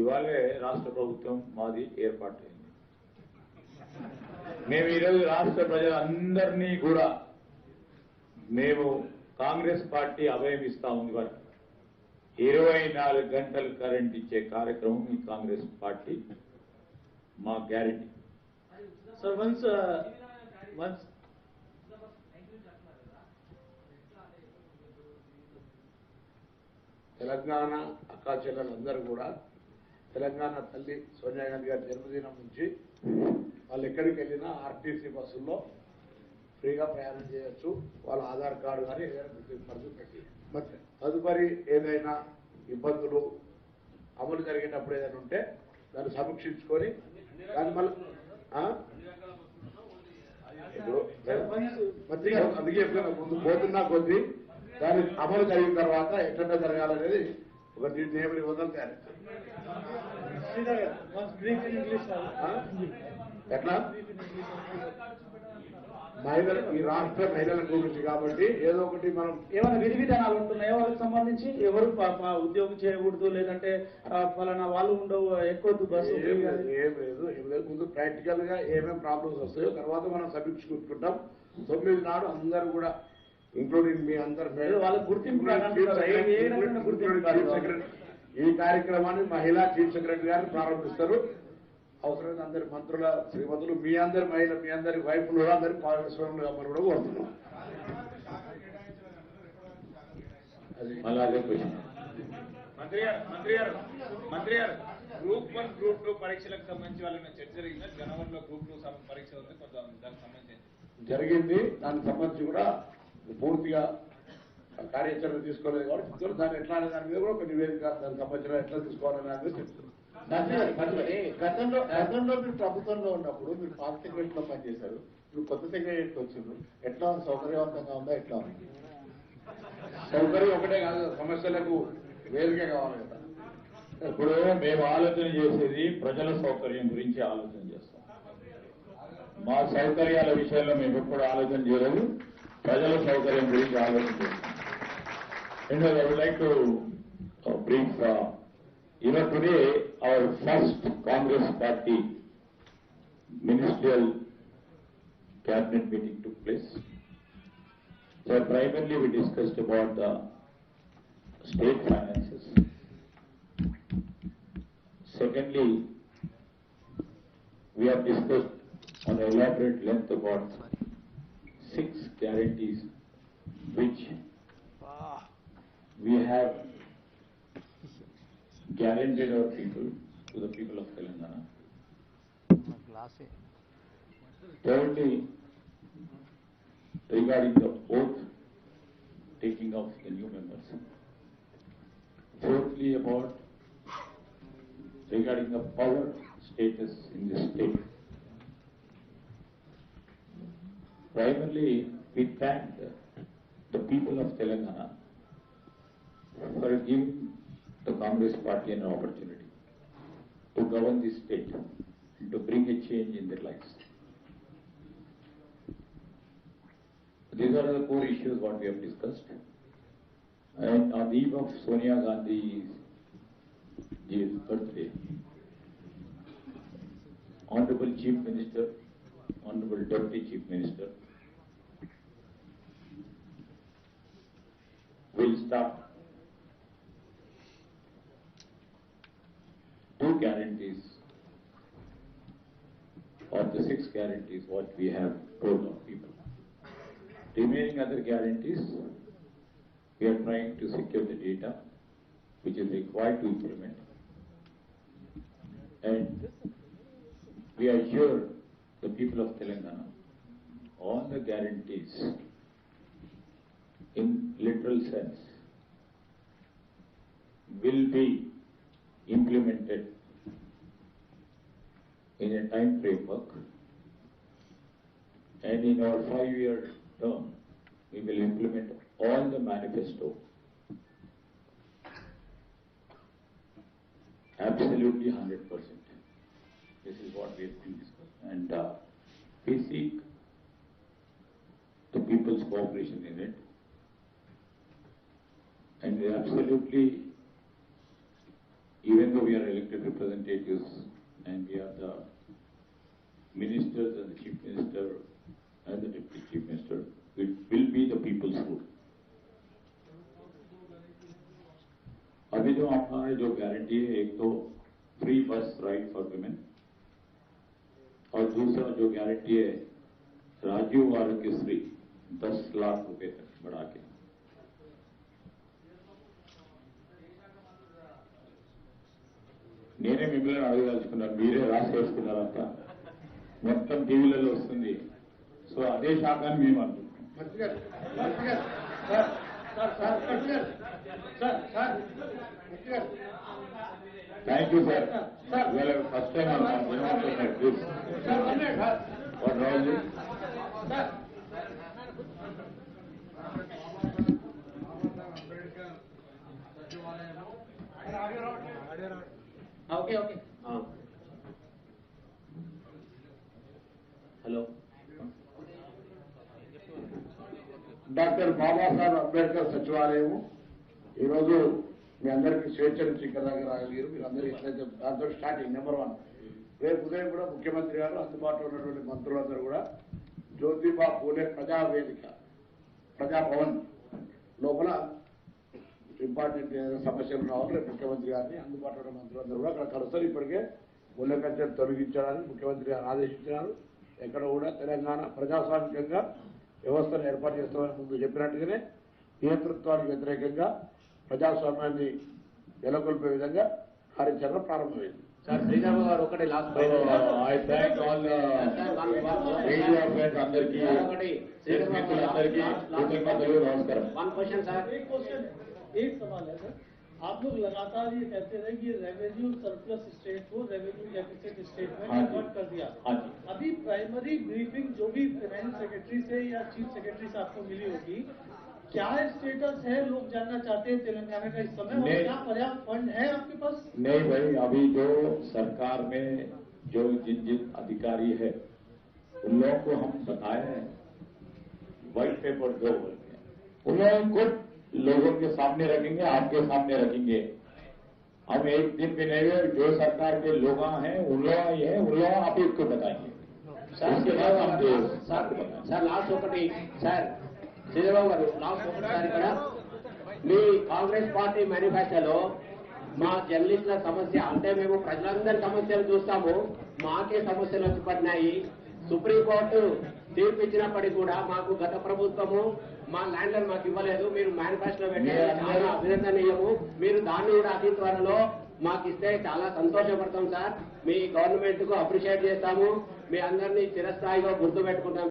ఇవాళే రాష్ట్ర ప్రభుత్వం మాది ఏర్పాటైంది మేము ఈరోజు రాష్ట్ర ప్రజలందరినీ కూడా మేము కాంగ్రెస్ పార్టీ అభయం ఇస్తా ఉంది వారికి. ఇరవై నాలుగు గంటలు కరెంట్ ఇచ్చే కార్యక్రమం ఈ కాంగ్రెస్ పార్టీ మా guarantee. once, uh, once, Telangana అక్కా చెల్లెలందరూ కూడా తెలంగాణ తల్లి సోనియా గాంధీ గారి జన్మదినం నుంచి వాళ్ళు ఎక్కడికి వెళ్ళినా ఆర్టీసీ బస్సుల్లో ఫ్రీగా ప్రయాణం చేయొచ్చు. వాళ్ళ ఆధార్ కార్డు కానీ ఏదైనా పెట్టి. మరి తదుపరి ఏదైనా ఇబ్బందులు అమలు జరిగేటప్పుడు ఏదైనా ఉంటే దాన్ని సమీక్షించుకొని దాన్ని మళ్ళీ? ఇప్పుడు అందుకే ముందు పోతున్నా కొద్ది దాని అమలు జరిగిన తర్వాత ఎట్లా జరగాలనేది brief in English, sir. ఆ? ఎట్లా మహిళలు ఈ రాష్ట్ర మహిళల గురించి కాబట్టి ఏదో ఒకటి మనం ఏమైనా విధి విధానాలు ఉంటున్నాయో వాళ్ళకి సంబంధించి ఎవరు ఉద్యోగం చేయకూడదు లేదంటే ఫలానా వాళ్ళు ఉండవు ఎక్కొద్దు బస్సు ఏం లేదు, ఏం లేదు ముందు ప్రాక్టికల్గా ఏమేమి ప్రాబ్లమ్స్ వస్తాయో తర్వాత మనం సమీక్షించుకుంటాం తొమ్మిది నాడు అందరూ కూడా ఇంక్లూడింగ్ మీ అందరు ఏదో వాళ్ళకి గుర్తింపు కాదు. ఈ కార్యక్రమాన్ని మహిళా చీఫ్ సెక్రటరీ గారు ప్రారంభిస్తారు. అవసరమైన అందరి మంత్రుల శ్రీమంతులు మీ అందరి మహిళ మీ అందరి వైపులు అందరి భాగస్వాములు కూడా కోరుతున్నాం. అలాగే మంత్రి గారు మంత్రి గారు మంత్రి గారు గ్రూప్ వన్ గ్రూప్ టూ పరీక్షలకు సంబంధించి వాళ్ళని చర్చ జరిగిందా? జనవరిలో గ్రూప్ టూ పరీక్ష ఉంది కొంత దానికి సంబంధించి. జరిగింది. దానికి సంబంధించి కూడా పూర్తిగా కార్యాచరణ తీసుకోలేదు కాబట్టి చిత్తూరు దాన్ని ఎట్లా అనే దాని మీద కూడా ఒక నివేదిక దానికి సంబంధించిన ఎట్లా తీసుకోవాలనే దాని మీద చెప్తున్నారు గతంలో గతంలో మీరు ప్రభుత్వంలో ఉన్నప్పుడు మీరు పాత సెక్రటరీ లో పనిచేశారు. ఇప్పుడు కొత్త సెక్రటరీ వచ్చిండ్రు. ఎట్లా సౌకర్యవంతంగా ఉందా? ఎట్లా ఉంది? సౌకర్యం ఒకటే కాదు సమస్యలకు వేదిక కావాలి కదా. ఇప్పుడు మేము ఆలోచన చేసేది ప్రజల సౌకర్యం గురించి ఆలోచన చేస్తాం. మా సౌకర్యాల విషయంలో మేము ఎప్పుడు ఆలోచన చేయలేదు. ప్రజల సౌకర్యం గురించి ఆలోచన చేస్తాం. And I would like to uh, bring, uh, you know, today our first Congress party ministerial cabinet meeting took place. So primarily we discussed about the state finances. Secondly, we have discussed on elaborate length about six guarantees which we have guaranteed our people to the people of Telangana. Thirdly, regarding the oath taking of the new members. Fourthly, about regarding the power status in the state. Primarily, we thank the, the people of Telangana for giving the Congress party an opportunity to govern this state and to bring a change in their lives. These are the core issues what we have discussed. And on the eve of Sonia Gandhi's birthday, Honorable Chief Minister, Honorable Deputy Chief Minister, guarantees or the six guarantees what we have told our people. Remaining other guarantees, we are trying to secure the data which is required to implement. And we assure the people of Telangana all the guarantees in literal sense will be implemented in a time framework. And in our five-year term, we will implement all the manifesto. Absolutely hundred percent. This is what we have been discussing. And uh, we seek the people's cooperation in it. And we absolutely even though we are elected representatives and we are ministers and the chief minister and the deputy chief minister, it will be the people's food. अभी जो हमारे जो guarantee है एक तो free बस ride for women और दूसरा जो गारंटी है राजीव आरोग्यश्री दस लाख रुपए तक बढ़ा के నేనే మిమ్మల్ని అడగదలుచుకున్నాను మీరే రాసేసుకున్నారంట మొత్తం టీవీలలో వస్తుంది. సో అదే మేము సార్ మంత్రి గారు థ్యాంక్ యూ సార్ ఇవాళ ఫస్ట్ టైం ఏమంటున్నారు please what Raju sir okay okay. Hello. Doctor Babasaheb Ambedkar సచివాలయం ఈరోజు మీ అందరికీ స్వేచ్ఛ నుంచి ఇక్కడ దగ్గర రాగలిగారు. మీరు అందరూ ఎట్లయితే దాంతో స్టార్టింగ్ నెంబర్ వన్ రేపు ఉదయం కూడా ముఖ్యమంత్రి గారు అందుబాటులో ఉన్నటువంటి మంత్రులందరూ కూడా జ్యోతిబా పూలే ప్రజావేదిక ప్రజాభవన్ లోపల ఇంపార్టెంట్ ఏదైనా సమస్యలు రావాలి రేపు ముఖ్యమంత్రి గారిని అందుబాటులో ఉన్న మంత్రులందరూ కూడా అక్కడ కలుస్తారు. ఇప్పటికే ముళ్ళ తొలగించడానికి ముఖ్యమంత్రి గారు ఆదేశించినారు. ఎక్కడ కూడా తెలంగాణ ప్రజాస్వామికంగా వ్యవస్థను ఏర్పాటు చేస్తామని ముందు చెప్పినట్టుగానే నియంతృత్వానికి వ్యతిరేకంగా ప్రజాస్వామ్యాన్ని నెలకొల్పే విధంగా కార్యాచరణ ప్రారంభమైంది. కృతజ్ఞతలు నమస్కారం. आप लोग लगातार ये कहते रहे कि रेवेन्यू सरप्लस स्टेट को रेवेन्यू डेफिसिट स्टेट में हाँ कन्वर्ट कर दिया। हाँ अभी प्राइमरी ब्रीफिंग जो भी फाइनेंस सेक्रेटरी से या चीफ सेक्रेटरी से आपको मिली होगी क्या स्टेटस है? लोग जानना चाहते हैं तेलंगाना का इस समय और क्या पर्याप्त फंड है आपके पास? नहीं भाई अभी जो सरकार में जो जिन जिन अधिकारी है उन लोगों को हम बताए हैं व्हाइट पेपर दो बोलते हैं उन लोगों को लोगों के सामने रखेंगे आपके सामने रखेंगे हम एक दिन भी नहीं हुए जो सरकार के लोग हैं उन लोग ही हैं उन लोग आप को बताएंगे उसके बाद हम देश సార్ आपको बताएंगे సార్ లాస్ట్ ఒకటి సార్ శ్రీధర్బాబు గారు లాస్ట్ ఒకటి సార్ ఇక్కడ మీ కాంగ్రెస్ పార్టీ మేనిఫెస్టోలో మా జర్నలిస్టుల సమస్య అంటే మేము ప్రజలందరి సమస్యలు చూస్తాము మాకే సమస్యలు వచ్చి పడినాయి సుప్రీంకోర్టు తీర్పు ఇచ్చినప్పటికీ కూడా మాకు గత ప్రభుత్వము మా ల్యాండ్లను మాకు ఇవ్వలేదు. మీరు మేనిఫెస్టో పెట్టారు. చాలా అభినందనీయము. మీరు దాన్ని కూడా అతి త్వరలో మాకు ఇస్తే చాలా సంతోషపడతాం సార్. మీ గవర్నమెంట్కు అప్రిషియేట్ చేస్తాము. మీ అందరినీ చిరస్థాయిగా గుర్తు పెట్టుకుంటాం.